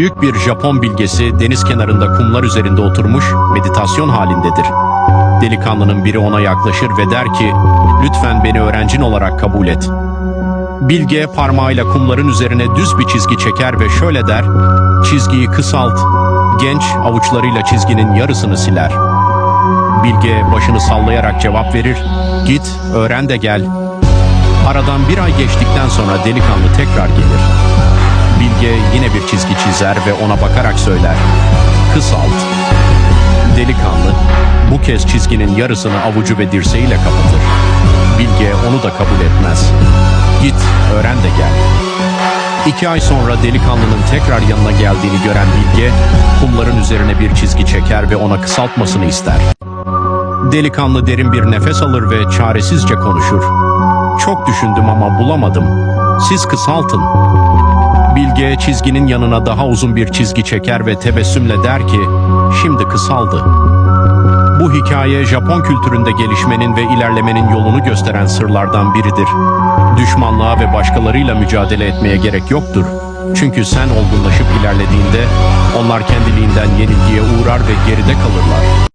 Büyük bir Japon bilgesi deniz kenarında kumlar üzerinde oturmuş meditasyon halindedir. Delikanlının biri ona yaklaşır ve der ki, lütfen beni öğrencin olarak kabul et. Bilge parmağıyla kumların üzerine düz bir çizgi çeker ve şöyle der, çizgiyi kısalt. Genç avuçlarıyla çizginin yarısını siler. Bilge başını sallayarak cevap verir, git öğren de gel. Aradan bir ay geçtikten sonra delikanlı tekrar gelir. Bilge yine bir çizgi çizer ve ona bakarak söyler. Kısalt. Delikanlı bu kez çizginin yarısını avucu ve dirseğiyle kapatır. Bilge onu da kabul etmez. Git, öğren de gel. İki ay sonra delikanlının tekrar yanına geldiğini gören Bilge, kumların üzerine bir çizgi çeker ve ona kısaltmasını ister. Delikanlı derin bir nefes alır ve çaresizce konuşur. Çok düşündüm ama bulamadım. Siz kısaltın. Bilge çizginin yanına daha uzun bir çizgi çeker ve tebessümle der ki, şimdi kısaldı. Bu hikaye Japon kültüründe gelişmenin ve ilerlemenin yolunu gösteren sırlardan biridir. Düşmanlığa ve başkalarıyla mücadele etmeye gerek yoktur. Çünkü sen olgunlaşıp ilerlediğinde onlar kendiliğinden yenilgiye uğrar ve geride kalırlar.